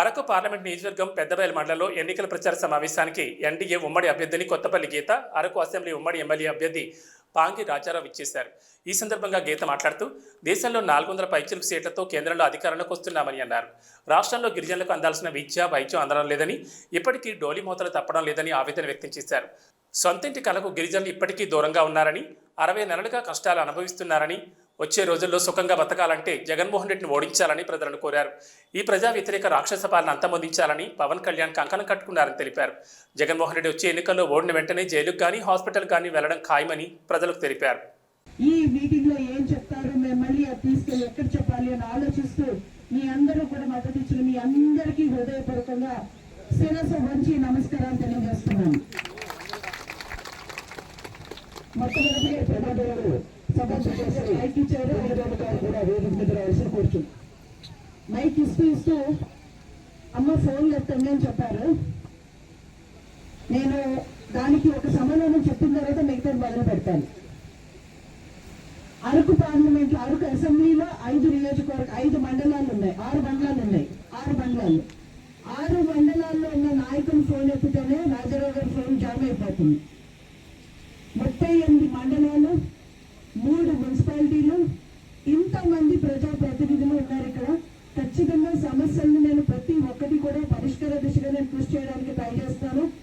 Araku parliament నియోజకవర్గం పెద్దబయలు మండలంలో ఎన్నికల ప్రచార సమావేశానికి ఎన్డీఏ ఉమ్మడి అభ్యర్థిని కొత్తపల్లి గీత అరకు అసెంబ్లీ ఉమ్మడి ఎమ్మెల్యే అభ్యర్థి పాంగి రాజారావు ఇచ్చేశారు. ఈ సందర్భంగా గీత మాట్లాడుతూ దేశంలో నాలుగు వందల పైచలకు సీట్లతో కేంద్రంలో అధికారంలోకి వస్తున్నామని అన్నారు. రాష్ట్రంలో గిరిజనులకు అందాల్సిన విద్య వైద్యం అందడం లేదని ఇప్పటికీ డోలి మూతలు తప్పడం లేదని ఆవేదన వ్యక్తం చేశారు. సొంతింటి కళకు గిరిజనులు ఇప్పటికీ దూరంగా ఉన్నారని అరవై నెలలుగా కష్టాలు అనుభవిస్తున్నారని వచ్చే రోజుల్లో సుఖంగా బతకాలంటే జగన్మోహన్ రెడ్డిని ఓడించాలని ప్రజలను కోరారు. ఈ ప్రజా వ్యతిరేక రాక్షస పాలన అంతమొందించాలని పవన్ కళ్యాణ్ కంకణం కట్టుకున్నారని తెలిపారు. జగన్మోహన్ రెడ్డి వచ్చే ఎన్నికల్లో ఓడిన వెంటనే జైలుకు కానీ హాస్పిటల్ కానీ వెళ్ళడం ఖాయమని ప్రజలకు తెలిపారు. ఈ మీటింగ్లో ఏం చెప్తారు? మేము మళ్ళీ తీసుకెళ్ళి ఎక్కడ చెప్పాలి అని ఆలోచిస్తూ మీ అందరూ కూడా మద్దతు ఇచ్చిన మీ అందరికీ హృదయపూర్వకంగా శిరస్సు వంచి నమస్కారాలు తెలియజేస్తున్నాను. మొట్టమొదటిగా ప్రమాదాలు సభకు చేశారు. మైక్ ఇచ్చారు కూడా వేదిక మీద రావాల్సి మైక్ ఇస్తూ ఇస్తూ అమ్మ ఫోన్ ఎత్తండి అని చెప్పారు. నేను దానికి ఒక సమాధానం చెప్పిన తర్వాత మిగతా మొదలు పెడతాను. అరకు పార్లమెంట్ అరకు అసెంబ్లీలో ఐదు నియోజకవర్గ ఐదు మండలాలు ఉన్నాయి. ఆరు మండలాలు ఉన్నాయి. ఆరు మండలాలు. ఆరు మండలాల్లో ఉన్న నాయకులు ఫోన్ ఎత్తితేనే రాజారావు గారి ఫోన్ జామ్ అయిపోతుంది. ముప్పై ఎనిమిది మండలాలు మూడు మున్సిపాలిటీలు ఇంతమంది ప్రజాప్రతినిధులు ఉన్నారు ఇక్కడ. ఖచ్చితంగా సమస్యలను నేను ప్రతి ఒక్కటి కూడా పరిష్కార దిశగా నేను కృషి చేయడానికి ట్రై